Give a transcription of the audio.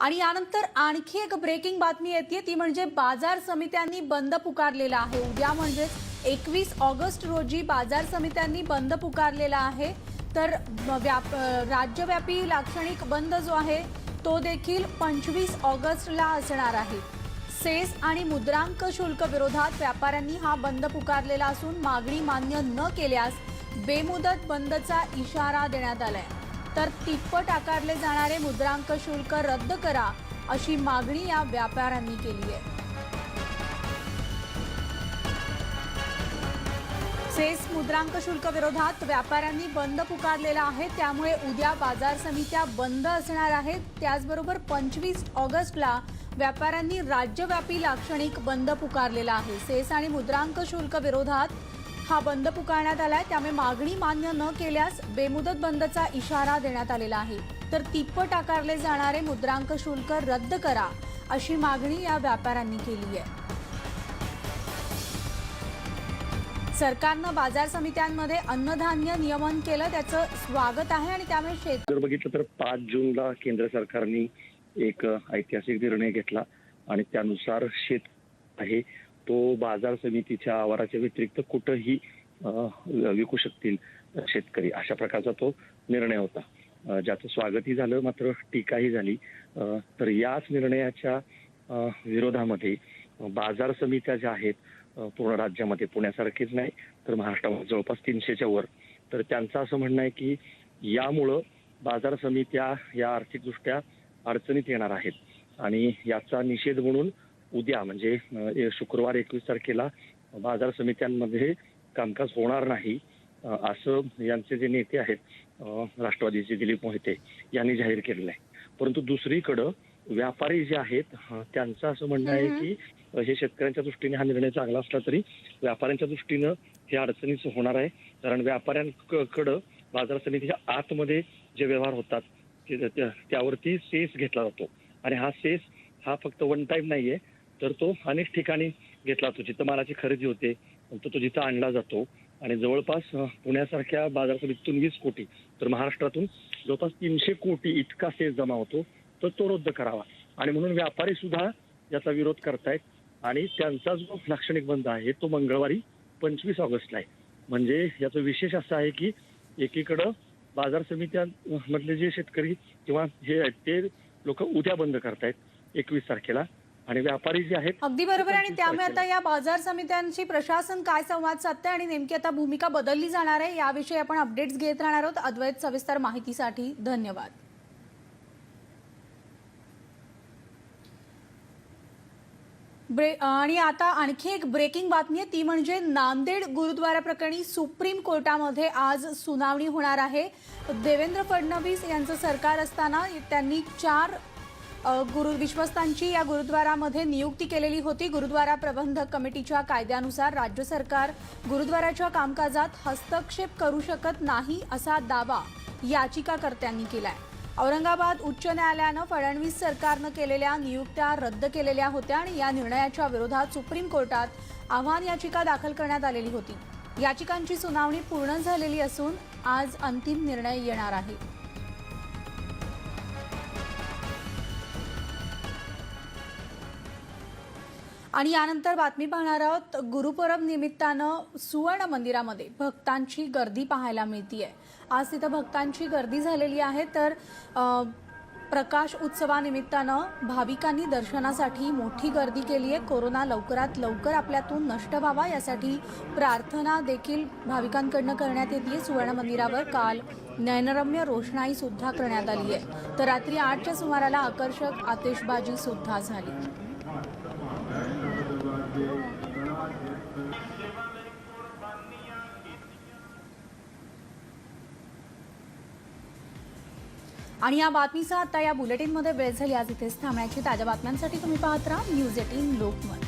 आणि यानंतर आणखी एक ब्रेकिंग बातमी येते. ती म्हणजे बाजार समित्यांनी बंद पुकारलेला आहे. उद्या म्हणजेच एकवीस ऑगस्ट रोजी बाजार समित्यांनी बंद पुकारलेला आहे. तर व्याप राज्यव्यापी लाक्षणिक बंद जो आहे तो देखील पंचवीस ऑगस्टला असणार आहे. सेस आणि मुद्रांक शुल्क विरोधात व्यापाऱ्यांनी हा बंद पुकारलेला असून मागणी मान्य न केल्यास बेमुदत बंदचा इशारा देण्यात आलाय. तर तिप्पट आकारले जाणारे मुद्रांक शुल्क रद्द करा अशी मागणी या व्यापाऱ्यांनी केली आहे. सेस मुद्रांक शुल्क विरोधात व्यापाऱ्यांनी बंद पुकारलेला आहे. त्यामुळे उद्या बाजार समित्या बंद असणार आहेत. त्याचबरोबर पंचवीस ऑगस्टला व्यापाऱ्यांनी राज्यव्यापी लाक्षणिक बंद पुकारलेला आहे. सेस आणि मुद्रांक शुल्क विरोधात हा बंद पुकारण्यात आलाय. त्यामुळे मागणी मान्य न केल्यास बेमुदत बंदचा इशारा देण्यात आलेला आहे. तर तिप्पट आकारले जाणारे मुद्रांक शुल्क रद्द करा अशी मागणी या व्यापाऱ्यांनी केली आहे. सरकारनं बाजार समित्यांमध्ये अन्नधान्य नियमन केलं त्याचं स्वागत आहे आणि त्यामुळे शेत जर बघितलं तर पाच जूनला केंद्र सरकारने एक ऐतिहासिक निर्णय घेतला आणि त्यानुसार शेत आहे. तो बाजार समितीच्या आवाराच्या व्यतिरिक्त कुठंही विकू शकतील शेतकरी अशा प्रकारचा तो निर्णय होता. ज्याचं स्वागतही झालं मात्र टीकाही झाली. तर याच निर्णयाच्या विरोधामध्ये बाजार समित्या ज्या आहेत पूर्ण राज्यामध्ये पुण्यासारखीच नाही तर महाराष्ट्रामध्ये जवळपास तीनशेच्या वर. तर त्यांचं असं म्हणणं आहे की यामुळं बाजार समित्या या आर्थिकदृष्ट्या अडचणीत येणार आहेत. आणि याचा निषेध म्हणून उद्या म्हणजे शुक्रवार एकवीस तारखेला बाजार समित्यांमध्ये कामकाज होणार नाही असं यांचे जे नेते आहेत राष्ट्रवादीचे दिलीप मोहिते यांनी जाहीर केलेलं आहे. परंतु दुसरीकडं व्यापारी जे आहेत त्यांचं असं म्हणणं आहे. की हे शेतकऱ्यांच्या दृष्टीने हा निर्णय चांगला असला तरी व्यापाऱ्यांच्या दृष्टीनं हे अडचणीचं होणार आहे. कारण व्यापाऱ्यांकडं बाजार समितीच्या आतमध्ये जे व्यवहार होतात त्यावरती सेस घेतला जातो. आणि हा सेस हा फक्त वन टाइम नाहीये तर तो अनेक ठिकाणी घेतला जातो जिथं मालाची खरेदी होते. तो तो जिथं आणला जातो आणि जवळपास पुण्यासारख्या बाजार समितीतून वीस कोटी तर महाराष्ट्रातून जवळपास तीनशे कोटी इतका सेस जमा होतो तर तो रद्द करावा. आणि म्हणून व्यापारी सुद्धा याचा विरोध करतायत आणि त्यांचा जो लाक्षणिक बंद आहे तो मंगळवारी पंचवीस ऑगस्टला आहे. म्हणजे याचं विशेष असं आहे की एकीकडं बाजार समित्या मधले जे शेतकरी किंवा हे आहेत ते लोक उद्या बंद करतायत एकवीस तारखेला. आणि व्यापारी जे आहेत अगदी बरोबर. आणि 25 त्यामुळे आता. या बाजार समित्यांशी प्रशासन काय संवाद साधते आणि नेमकी आता भूमिका बदलली जाणार आहे याविषयी आपण अपडेट्स घेत राहणार आहोत. अद्वैत सविस्तर माहितीसाठी धन्यवाद. ब्रे आणि आता आणखी एक ब्रेकिंग बातमी आहे. ती म्हणजे नांदेड गुरुद्वारा प्रकरणी सुप्रीम कोर्टामध्ये आज सुनावणी होणार आहे. देवेंद्र फडणवीस यांचं सरकार असताना त्यांनी चार गुरु विश्वस्तांची या गुरुद्वारामध्ये नियुक्ती केलेली होती. गुरुद्वारा प्रबंधक कमिटीच्या कायद्यानुसार राज्य सरकार गुरुद्वाराच्या कामकाजात हस्तक्षेप करू शकत नाही असा दावा याचिकाकर्त्यांनी केलाय. औरंगाबाद उच्च न्यायालयानं फडणवीस सरकारनं केलेल्या नियुक्त्या रद्द केलेल्या होत्या आणि या निर्णयाच्या विरोधात सुप्रीम कोर्टात आव्हान याचिका दाखल करण्यात आलेली होती. याचिकांची सुनावणी पूर्ण झालेली असून आज अंतिम निर्णय येणार आहे. आणि यानंतर बातमी पाहणार आहोत गुरुपरब निमित्तानं सुवर्ण मंदिरामध्ये भक्तांची गर्दी पाहायला मिळतीये. आज तिथं भक्तांची गर्दी झालेली आहे तर प्रकाश उत्सवानिमित्तानं भाविकांनी दर्शनासाठी मोठी गर्दी केली आहे कोरोना लवकरात लवकर आपल्यातून नष्ट व्हावा यासाठी प्रार्थना देखील भाविकांकडनं करण्यात येते सुवर्ण मंदिरावर काल नयनरम्य रोषणाई सुद्धा करण्यात आली आहे तर रात्री आठच्या सुमाराला आकर्षक आतिषबाजी सुद्धा झाली. आणि या बातमीचा आता या बुलेटिनमध्ये वेळ झाली. आज इथेच थांबण्याची ताज्या बातम्यांसाठी तुम्ही पाहत राहा. News eighteen Lokmat.